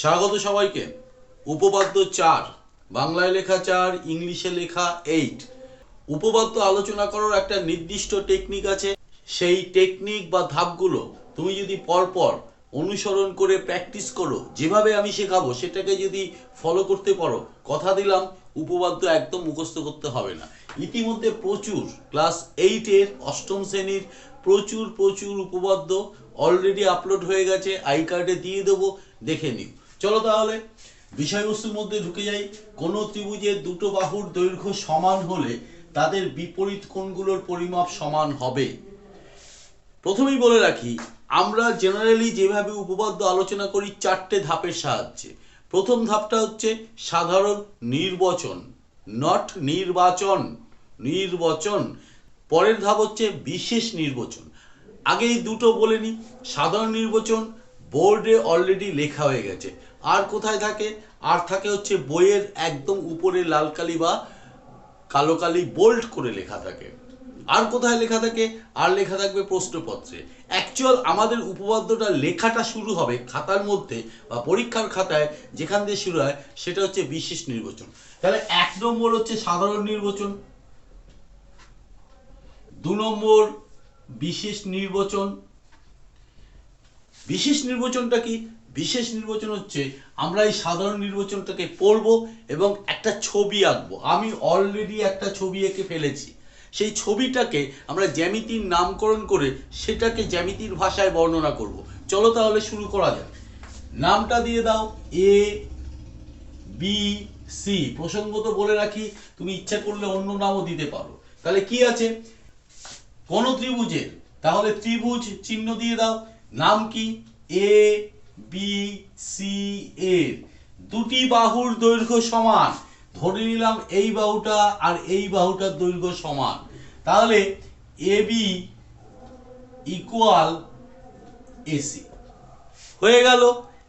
স্বাগত সবাইকে। উপপাদ্য চার, বাংলায় লেখা চার, ইংলিশে লেখা এইট উপপাদ্য আলোচনা করার একটা নির্দিষ্ট টেকনিক আছে। সেই টেকনিক বা ধাপগুলো তুমি যদি পরপর অনুসরণ করে প্র্যাকটিস করো, যেভাবে আমি শেখাবো সেটাকে যদি ফলো করতে পারো, কথা দিলাম, উপপাদ্য একদম মুখস্থ করতে হবে না। ইতিমধ্যে প্রচুর ক্লাস এইটের অষ্টম শ্রেণির প্রচুর প্রচুর উপপাদ্য অলরেডি আপলোড হয়ে গেছে। আই কার্ডে দিয়ে দেবো, দেখে নিও। চলো তাহলে, বিষয়বস্তুর মধ্যে ঢুকে যাই। কোনো ত্রিভুজের দুটো বাহুর দৈর্ঘ্য সমান হলে তাদের বিপরীত কোণগুলোর পরিমাপ সমান হবে। প্রথমেই বলে রাখি, আমরা জেনারেলি যেভাবে উপপাদ্য আলোচনা করি, চারটে ধাপের সাহায্যে। প্রথম ধাপটা হচ্ছে সাধারণ নির্বাচন নট নির্বাচন নির্বাচন। পরের ধাপ হচ্ছে বিশেষ নির্বাচন। আগে এই দুটো বলে নি, সাধারণ নির্বাচন বোর্ডে অলরেডি লেখা হয়ে গেছে। আর কোথায় থাকে? আর থাকে হচ্ছে বইয়ের একদম উপরে লাল কালি বা কালো কালি বোল্ড করে লেখা থাকে। আর কোথায় লেখা থাকে? আর লেখা থাকবে প্রশ্নপত্রে। অ্যাকচুয়াল আমাদের উপপাদ্যটা লেখাটা শুরু হবে খাতার মধ্যে বা পরীক্ষার খাতায় যেখান দিয়ে শুরু হয়, সেটা হচ্ছে বিশেষ নির্বাচন। তাহলে এক নম্বর হচ্ছে সাধারণ নির্বাচন। দু নম্বর বিশেষ নির্বাচন। বিশেষ নির্বাচনটা কি? বিশেষ নির্বাচন হচ্ছে আমরা এই সাধারণ নির্বাচনটাকে পড়ব এবং একটা ছবি আঁকবো। আমি অলরেডি একটা ছবি এঁকে ফেলেছি। সেই ছবিটাকে আমরা জ্যামিতির নামকরণ করে সেটাকে জ্যামিতির ভাষায় বর্ণনা করব। চলো তাহলে শুরু করা যাক। নামটা দিয়ে দাও। এ বি সি প্রসঙ্গত বলে রাখি, তুমি ইচ্ছা করলে অন্য নামও দিতে পারো। তাহলে কি আছে? কোন ত্রিভুজের তাহলে ত্রিভুজ চিহ্ন দিয়ে দাও। নাম কি? এ বি সি এর দুটি বাহুর দৈর্ঘ্য সমান। ধরে নিলাম এই বাহুটা আর এই বাহুটার দৈর্ঘ্য সমান। তাহলে এ বি ইকুয়াল এসি হয়ে গেল।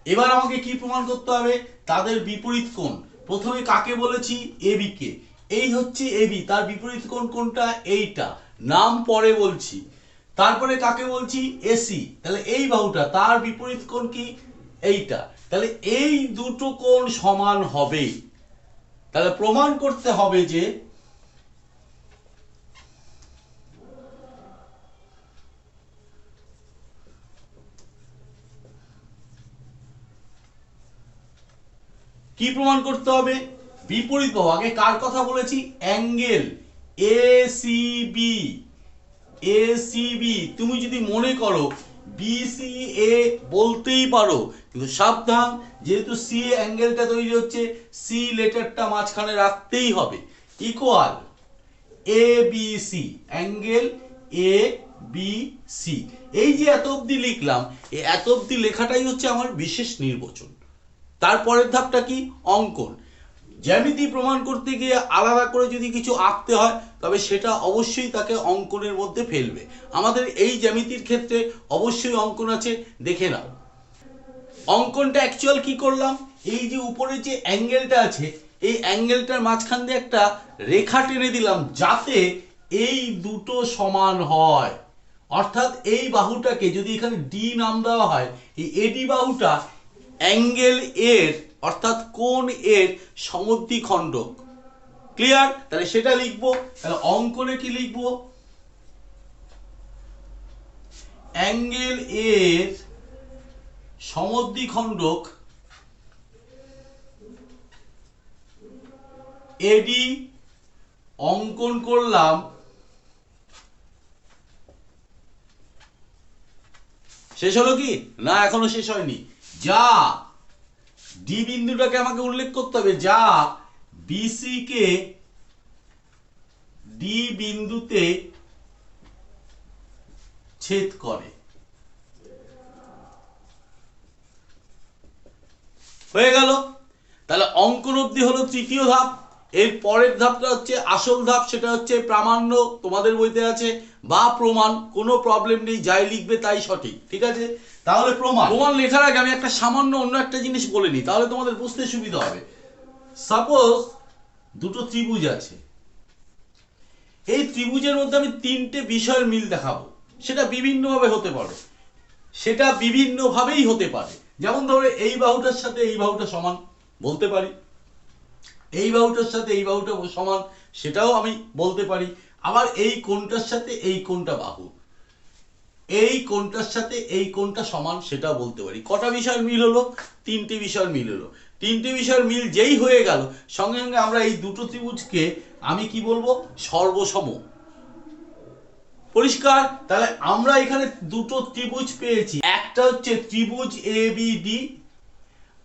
এবার আমাকে কি প্রমাণ করতে হবে? তাদের বিপরীত কোণ। প্রথমে কাকে বলেছি? এবি কে। এই হচ্ছে এবি তার বিপরীত কোণ কোনটা? এইটা। নাম পরে বলছি। তারপরে কাকে বলছি? এসি তাহলে এই বাহুটা, তার বিপরীত কোণ কি? এইটা। তাহলে এই দুটো কোণ সমান হবে। তাহলে প্রমাণ করতে হবে যে কি প্রমাণ করতে হবে? বিপরীত বাহু। আগে কার কথা বলেছি? Angle A C B A C B তুমি যদি মনে করো বি সি এ বলতেই পারো, কিন্তু সাবধান, যেহেতু সি অ্যাঙ্গেলটা তৈরি হচ্ছে সি লেটারটা মাঝখানে রাখতেই হবে। Equal A B C angle A B C এই যে এত অবধি লিখলাম, এই এত অবধি লেখাটাই হচ্ছে আমার বিশেষ নির্বাচন। তারপরের ধাপটা কি? অঙ্কন। জ্যামিতি প্রমাণ করতে গিয়ে আলাদা করে যদি কিছু আঁকতে হয়, তবে সেটা অবশ্যই তাকে অঙ্কনের মধ্যে ফেলবে। আমাদের এই জ্যামিতির ক্ষেত্রে অবশ্যই অঙ্কন আছে, দেখে নাও। অঙ্কনটা অ্যাকচুয়াল কি করলাম? এই যে উপরে যে অ্যাঙ্গেলটা আছে, এই অ্যাঙ্গেলটার মাঝখান দিয়ে একটা রেখা টেনে দিলাম, যাতে এই দুটো সমান হয়। অর্থাৎ এই বাহুটাকে যদি এখানে ডি নাম দেওয়া হয়, এই এডি বাহুটা অ্যাঙ্গেল এর অর্থাৎ কোন এর সমদ্বিখণ্ডক ক্লিয়ার তাহলে সেটা লিখব। তাহলে অঙ্কনে কি লিখব? অ্যাঙ্গেল এর সমদ্বিখণ্ডক এডি অঙ্কন করলাম। শেষ হলো কি? না, এখনও শেষ হয়নি। যা ডি বিন্দুটাকে আমাকে উল্লেখ করতে হবে, যা বিসি কে ডি বিন্দুতে ছেদ করে। হয়ে গেল। তাহলে অঙ্কন অবধি হলো তৃতীয় ধাপ, এর পরের ধাপটা হচ্ছে আসল ধাপ, সেটা হচ্ছে প্রামাণ্য, তোমাদের বইতে আছে, বা প্রমাণ, কোনো প্রবলেম নেই, যাই লিখবে তাই সঠিক, ঠিক আছে? তাহলে প্রমাণ। প্রমাণ লেখার আগে আমি একটা সামান্য অন্য একটা জিনিস বলে নিই, তাহলে তোমাদের বুঝতে সুবিধা হবে। সাপোজ দুটো ত্রিভুজ আছে। এই ত্রিভুজের মধ্যে আমি তিনটে বিষয়ের মিল দেখাবো। সেটা বিভিন্নভাবে হতে পারে। সেটা বিভিন্নভাবেই হতে পারে। যেমন ধরো, এই বাহুটার সাথে এই বাহুটা সমান বলতে পারি। এই বাহুটার সাথে এই বাহুটা সমান, সেটাও আমি বলতে পারি। আবার এই কোনটার সাথে এই কোনটা বাহু। এই কোনটার সাথে এই কোনটা সমান সেটা বলতে পারি। কটা বিষয়ের মিল হলো? তিনটি বিষয়ের মিল হলো। তিনটি বিষয়ের মিল যেই হয়ে গেল, সঙ্গে সঙ্গে আমরা এই দুটো ত্রিভুজকে আমি কি বলব? সর্বসম। পরিষ্কার? তাহলে আমরা এখানে দুটো ত্রিভুজ পেয়েছি। একটা হচ্ছে ত্রিভুজ এ বি ডি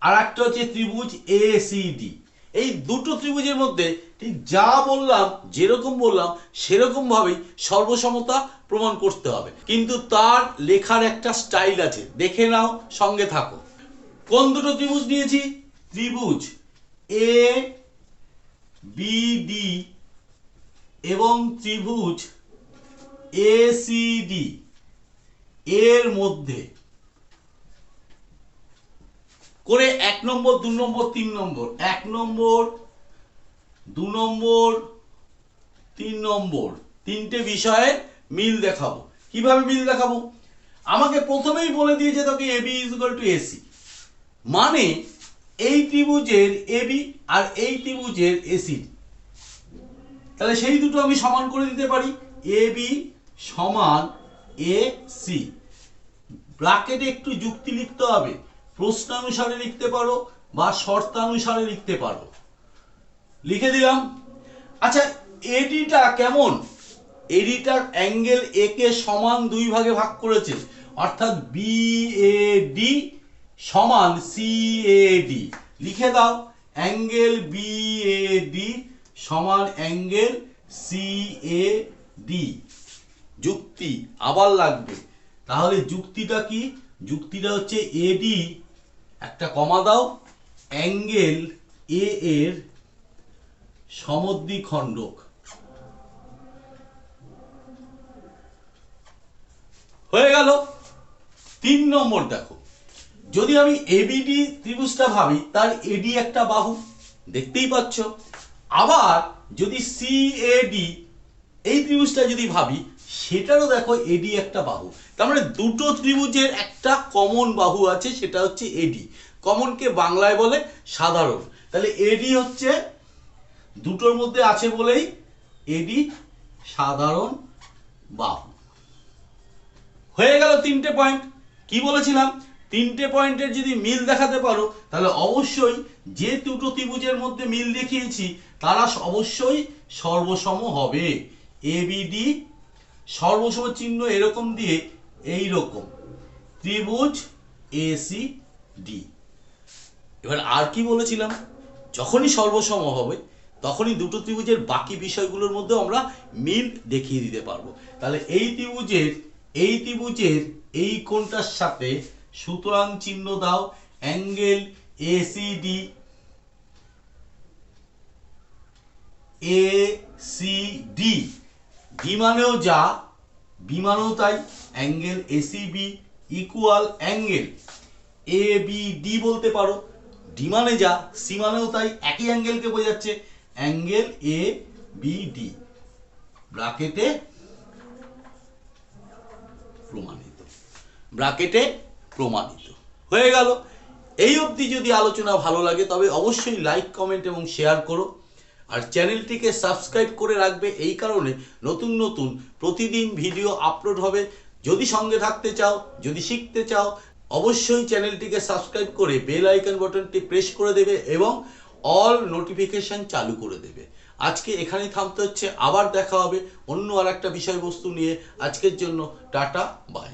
আর একটা হচ্ছে ত্রিভুজ এ সি ডি এই দুটো ত্রিভুজের মধ্যে ঠিক যা বললাম, যেরকম বললাম, সেরকম ভাবেই সর্বসমতা প্রমাণ করতে হবে। কিন্তু তার লেখার একটা স্টাইল আছে। দেখে নাও, সঙ্গে থাকো। কোন দুটো ত্রিভুজ নিয়েছি? ত্রিভুজ এ বি ডি এবং ত্রিভুজ এ সি ডি এর মধ্যে করে এক নম্বর, দু নম্বর, তিন নম্বর। এক নম্বর, দু নম্বর, তিন নম্বর। তিনটে বিষয়ে মিল দেখাবো। কীভাবে মিল দেখাবো? আমাকে প্রথমেই বলে দিয়েছে তোকে এবি ইজ টু এসি মানে এই ত্রিভুজের এবি আর এই ত্রিভুজের এসি তাহলে সেই দুটো আমি সমান করে দিতে পারি। এ বি সমান এ সি ব্রাকেটে একটু যুক্তি লিখতে হবে। প্রশ্নানুসারে লিখতে পারো বা শর্তানুসারে লিখতে পারো। লিখে দিলাম। আচ্ছা এডিটা কেমন? এডিটা অ্যাঙ্গেল এ কে সমান দুই ভাগে ভাগ করেছে। অর্থাৎ বি এ ডি সমান সি এ ডি লিখে দাও। অ্যাঙ্গেল বি এ ডি সমান অ্যাঙ্গেল সি এ ডি যুক্তি আবার লাগবে। তাহলে যুক্তিটা কি? যুক্তিটা হচ্ছে এডি একটা কমা দাও, অ্যাঙ্গেল এ এর সমদ্বিখণ্ডক। হয়ে গেল। তিন নম্বর দেখো। যদি আমি এবিডি ত্রিভুজটা ভাবি, তার এডি একটা বাহু, দেখতেই পাচ্ছ। আবার যদি সিএডি এই ত্রিভুজটা যদি ভাবি সেটারও দেখো এডি একটা বাহু। তার মানে দুটো ত্রিভুজের একটা কমন বাহু আছে, সেটা হচ্ছে এডি কমনকে বাংলায় বলে সাধারণ। তাহলে এডি হচ্ছে দুটোর মধ্যে আছে বলেই এডি সাধারণ বাহু। হয়ে গেল তিনটে পয়েন্ট কি বলেছিলাম? তিনটে পয়েন্টের যদি মিল দেখাতে পারো, তাহলে অবশ্যই যে দুটো ত্রিভুজের মধ্যে মিল দেখিয়েছি, তারা অবশ্যই সর্বসম হবে। এবিডি সর্বসম চিহ্ন এরকম দিয়ে এই রকম ত্রিভুজ এসি ডি এবার আর কি বলেছিলাম? যখনই সর্বসম হবে, তখনই দুটো ত্রিভুজের বাকি বিষয়গুলোর মধ্যে আমরা মিল দেখিয়ে দিতে পারব। তাহলে এই ত্রিভুজের এই ত্রিভুজের এই কোণটার সাথে সুতরাং চিহ্ন দাও, angle ACD A C D D মানেও যা বি মানেও তাই, angle ACB equal angle A B D বলতে পারো। ডি মানে যা সি মানেও তাই, একই অ্যাঙ্গেলকে বোঝাচ্ছে, অ্যাঙ্গেল এ বি ডি ব্রাকেটে প্রমাণিত। ব্রাকেটে প্রমাণিত। হয়ে গেল। এই অবধি যদি আলোচনা ভালো লাগে, তবে অবশ্যই লাইক কমেন্ট এবং শেয়ার করো। আর চ্যানেলটিকে সাবস্ক্রাইব করে রাখবে এই কারণে নতুন নতুন প্রতিদিন ভিডিও আপলোড হবে। যদি সঙ্গে থাকতে চাও, যদি শিখতে চাও, অবশ্যই চ্যানেলটিকে সাবস্ক্রাইব করে বেল আইকন বাটনটি প্রেস করে দেবে এবং অল নোটিফিকেশন চালু করে দেবে। আজকে এখানেই থামতে হচ্ছে। আবার দেখা হবে অন্য আর একটা বিষয়বস্তু নিয়ে। আজকের জন্য টাটা, বাই।